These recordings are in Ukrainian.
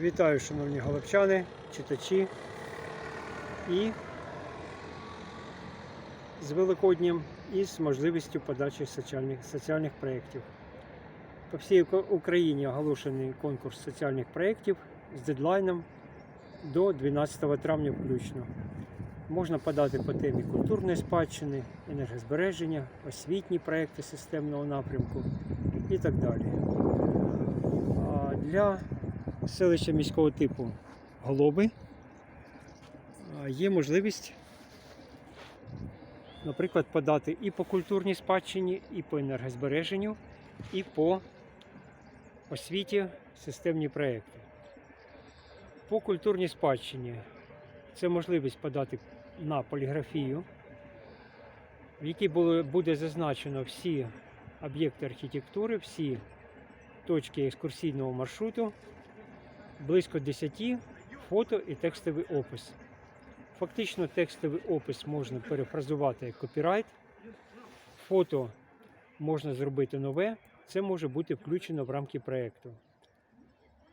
Вітаю, шановні голубчани, читачі і з Великоднім і з можливістю подачі соціальних, соціальних проєктів. По всій Україні оголошений конкурс соціальних проєктів з дедлайном до 12 травня включно. Можна подати по темі культурної спадщини, енергозбереження, освітні проєкти системного напрямку і так далі. Для селища міського типу Голоби є можливість, наприклад, подати і по культурній спадщині, і по енергозбереженню, і по освіті системні проекти. По культурній спадщині це можливість подати на поліграфію, в якій буде зазначено всі об'єкти архітектури, всі точки екскурсійного маршруту, близько 10 фото і текстовий опис. Фактично текстовий опис можна перефразувати як копірайт, фото можна зробити нове, це може бути включено в рамки проєкту.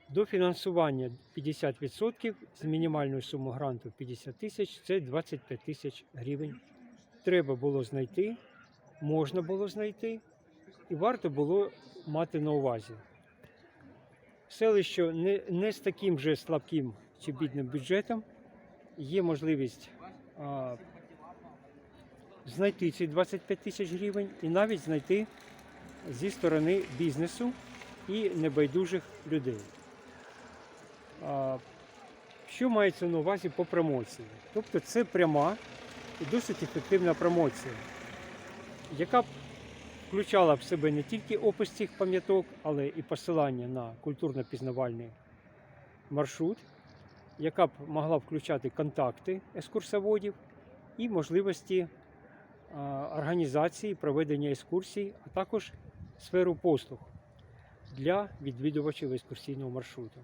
До фінансування 50% з мінімальною сумою гранту 50 тисяч це 25 тисяч гривень. Треба було знайти, можна було знайти, і варто було мати на увазі. Селище не, не з таким же слабким чи бідним бюджетом. Є можливість а, знайти ці 25 тисяч гривень і навіть знайти зі сторони бізнесу і небайдужих людей. А, що мається на увазі по промоції? Тобто це пряма і досить ефективна промоція, яка включала в себе не тільки опис цих пам'яток, але і посилання на культурно-пізнавальний маршрут, яка б могла включати контакти екскурсоводів і можливості організації проведення екскурсій, а також сферу послуг для відвідувачів екскурсійного маршруту.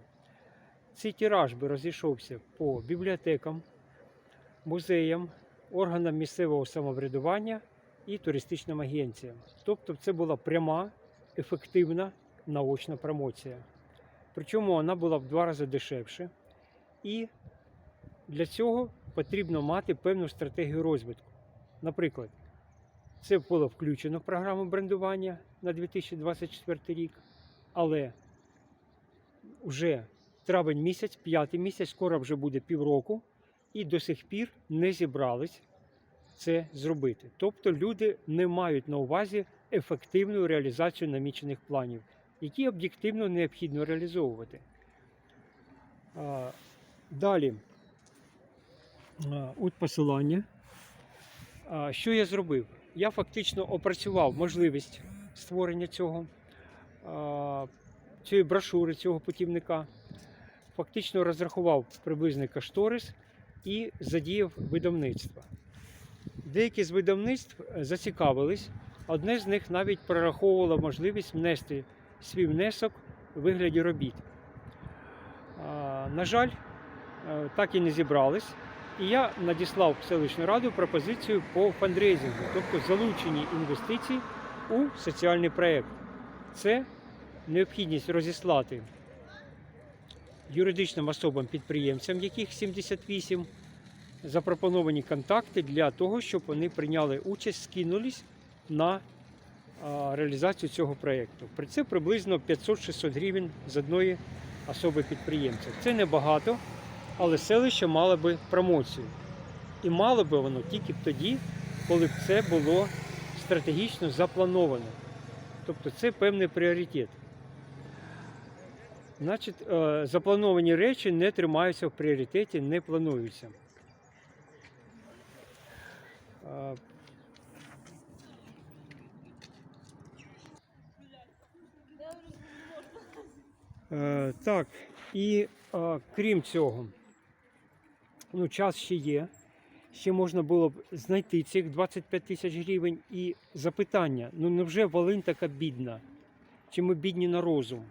Цей тираж би розійшовся по бібліотекам, музеям, органам місцевого самоврядування і туристичним агенціям. Тобто це була пряма, ефективна наочна промоція. Причому вона була в два рази дешевше. І для цього потрібно мати певну стратегію розвитку. Наприклад, це було включено в програму брендування на 2024 рік, але вже травень місяць, п'ятий місяць, скоро вже буде півроку, і до сих пір не зібрались це зробити. Тобто люди не мають на увазі ефективну реалізацію намічених планів, які об'єктивно необхідно реалізовувати. Далі, от посилання. Що я зробив? Я фактично опрацював можливість створення цього, цієї брошури, цього путівника. Фактично розрахував приблизний кошторис і задіяв видавництва. Деякі з видавництв е, зацікавились. Одне з них навіть прораховувало можливість внести свій внесок у вигляді робіт. На жаль, е, так і не зібрались. І я надіслав в селищну раду пропозицію по фандрейзингу, тобто залученні інвестицій у соціальний проєкт. Це необхідність розіслати юридичним особам-підприємцям, яких 78, запропоновані контакти для того, щоб вони прийняли участь, скинулись на реалізацію цього проєкту. При це приблизно 500-600 гривень з одної особи підприємця. Це небагато, але селище мало би промоцію. І мало би воно тільки тоді, коли б це було стратегічно заплановано. Тобто це певний пріоритет. Значить, е, заплановані речі не тримаються в пріоритеті, не плануються. Е, Так, і крім цього, ну, час ще є. Ще можна було б знайти цих 25 тисяч гривень і запитання: ну невже Волинь така бідна? Чи ми бідні на розум?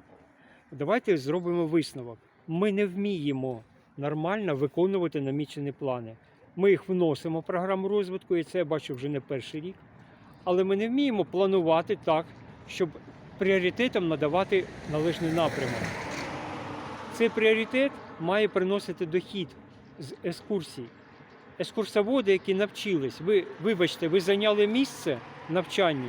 Давайте зробимо висновок. Ми не вміємо нормально виконувати намічені плани. Ми їх вносимо в програму розвитку, і це я бачу вже не перший рік. Але ми не вміємо планувати так, щоб пріоритетам надавати належний напрямок. Цей пріоритет має приносити дохід з екскурсій. Екскурсоводи, які навчились, ви, вибачте, ви зайняли місце навчанні,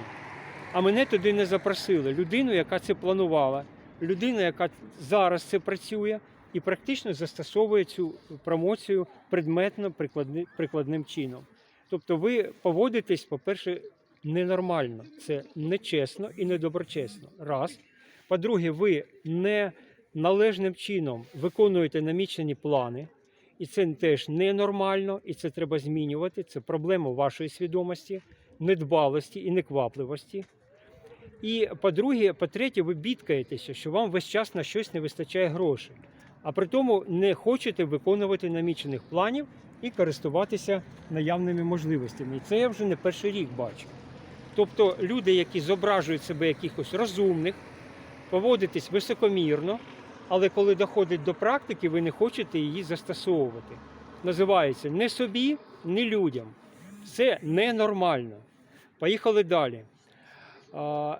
а мене туди не запросили. Людину, яка це планувала, людина, яка зараз це працює і практично застосовує цю промоцію предметно прикладним чином. Тобто ви поводитесь, по-перше, ненормально, це нечесно і недоброчесно. Раз. По-друге, ви не належним чином виконуєте намічені плани, і це теж ненормально, і це треба змінювати. Це проблема вашої свідомості, недбалості і неквапливості. І по-друге, по-третє, ви бідкаєтеся, що вам весь час на щось не вистачає грошей, а при тому не хочете виконувати намічених планів і користуватися наявними можливостями. І це я вже не перший рік бачу. Тобто люди, які зображують себе якихось розумних, поводитесь високомірно, але коли доходить до практики, ви не хочете її застосовувати. Називається не собі, не людям. Це ненормально. Поїхали далі.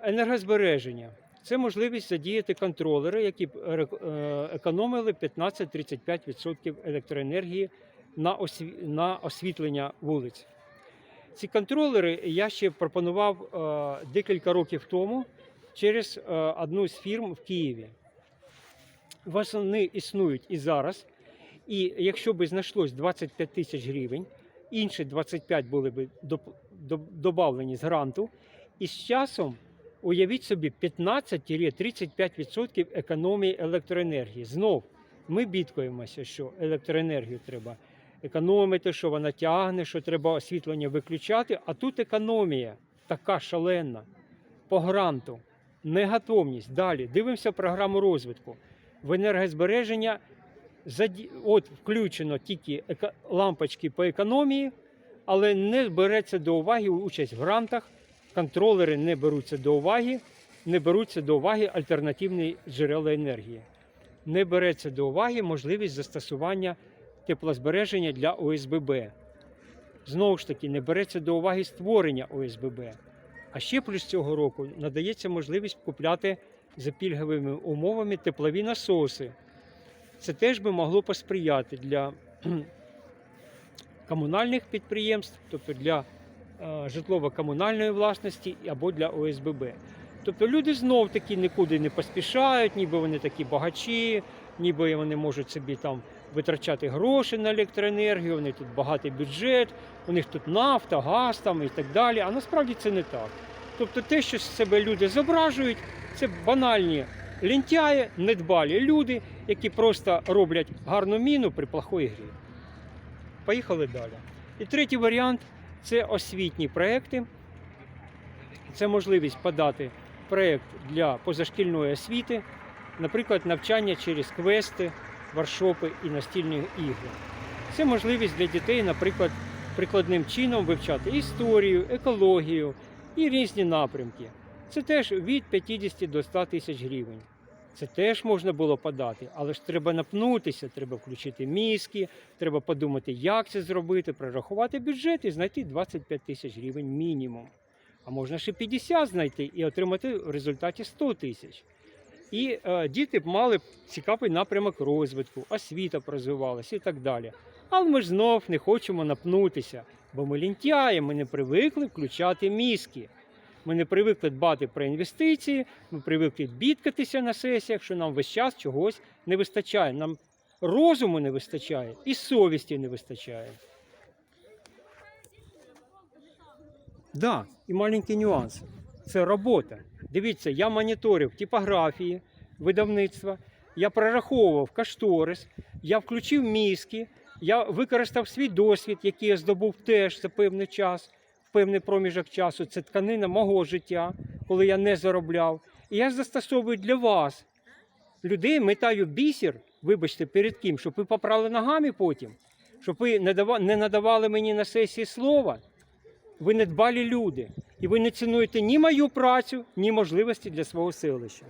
Енергозбереження. Це можливість задіяти контролери, які б ре- е, економили 15-35% електроенергії на осві- на освітлення вулиць. Ці контролери я ще пропонував е, декілька років тому через е, одну з фірм в Києві. Вони існують і зараз. І якщо б знайшлось 25 тисяч гривень, інші 25 були б добавлені з гранту, і з часом уявіть собі 15-35% економії електроенергії. Знов ми бідкуємося, що електроенергію треба економити, що вона тягне, що треба освітлення виключати. А тут економія така шалена по гранту, неготовність. Далі дивимося програму розвитку. В енергозбереження от включено тільки лампочки по економії, але не береться до уваги участь в грантах, контролери не беруться до уваги, не беруться до уваги альтернативні джерела енергії. Не береться до уваги можливість застосування теплозбереження для ОСББ. Знову ж таки, не береться до уваги створення ОСББ. А ще плюс цього року надається можливість купляти за пільговими умовами теплові насоси. Це теж би могло посприяти для комунальних підприємств, тобто для житлово-комунальної власності або для ОСББ. Тобто люди знов таки нікуди не поспішають, ніби вони такі багачі, ніби вони можуть собі там витрачати гроші на електроенергію, вони тут багатий бюджет, у них тут нафта, газ там і так далі. А насправді це не так. Тобто те, що з себе люди зображують, це банальні лентяї, недбалі люди, які просто роблять гарну міну при плохої грі. Поїхали далі. І третій варіант це освітні проекти. Це можливість подати проєкт для позашкільної освіти, наприклад, навчання через квести, варшопи і настільні ігри. Це можливість для дітей, наприклад, прикладним чином вивчати історію, екологію і різні напрямки. Це теж від 50 до 100 тисяч гривень. Це теж можна було подати, але ж треба напнутися, треба включити мізки, треба подумати, як це зробити, прорахувати бюджет і знайти 25 тисяч гривень мінімум. А можна ще 50 знайти і отримати в результаті 100 тисяч. І е, діти б мали б цікавий напрямок розвитку, освіта б розвивалася і так далі. Але ми ж знов не хочемо напнутися, бо ми лінтяї, ми не привикли включати мізки. Ми не привикли дбати про інвестиції, ми привикли бідкатися на сесіях, що нам весь час чогось не вистачає. Нам розуму не вистачає і совісті не вистачає. Да, і маленький нюанс. Це робота. Дивіться, я моніторив типографії видавництва, я прораховував кошторис, я включив мізки, я використав свій досвід, який я здобув теж за певний час, певний проміжок часу. Це тканина мого життя, коли я не заробляв. І я застосовую для вас. Людей метаю бісер, вибачте, перед ким, щоб ви попрали ногами потім, щоб ви не дава- не надавали мені на сесії слова. Ви недбалі люди, і ви не цінуєте ні мою працю, ні можливості для свого селища.